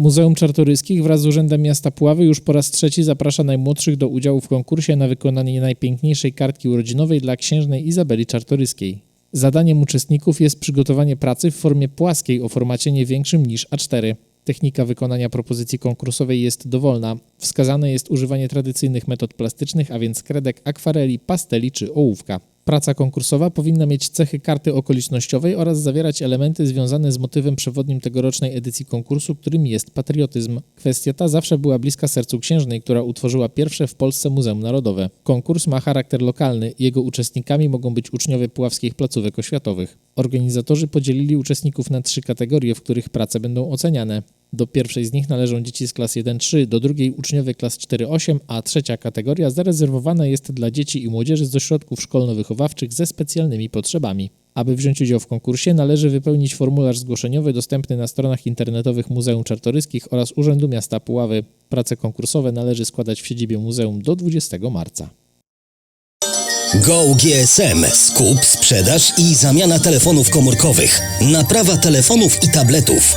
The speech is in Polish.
Muzeum Czartoryskich wraz z Urzędem Miasta Puławy już po raz trzeci zaprasza najmłodszych do udziału w konkursie na wykonanie najpiękniejszej kartki urodzinowej dla księżnej Izabeli Czartoryskiej. Zadaniem uczestników jest przygotowanie pracy w formie płaskiej o formacie nie większym niż A4. Technika wykonania propozycji konkursowej jest dowolna. Wskazane jest używanie tradycyjnych metod plastycznych, a więc kredek, akwareli, pasteli czy ołówka. Praca konkursowa powinna mieć cechy karty okolicznościowej oraz zawierać elementy związane z motywem przewodnim tegorocznej edycji konkursu, którym jest patriotyzm. Kwestia ta zawsze była bliska sercu księżnej, która utworzyła pierwsze w Polsce Muzeum Narodowe. Konkurs ma charakter lokalny. Jego uczestnikami mogą być uczniowie puławskich placówek oświatowych. Organizatorzy podzielili uczestników na trzy kategorie, w których prace będą oceniane. Do pierwszej z nich należą dzieci z klas 1-3, do drugiej uczniowie klas 4-8, a trzecia kategoria zarezerwowana jest dla dzieci i młodzieży z ośrodków szkolno-wychowawczych ze specjalnymi potrzebami. Aby wziąć udział w konkursie, należy wypełnić formularz zgłoszeniowy dostępny na stronach internetowych Muzeum Czartoryskich oraz Urzędu Miasta Puławy. Prace konkursowe należy składać w siedzibie muzeum do 20 marca. Go GSM. Skup, sprzedaż i zamiana telefonów komórkowych. Naprawa telefonów i tabletów.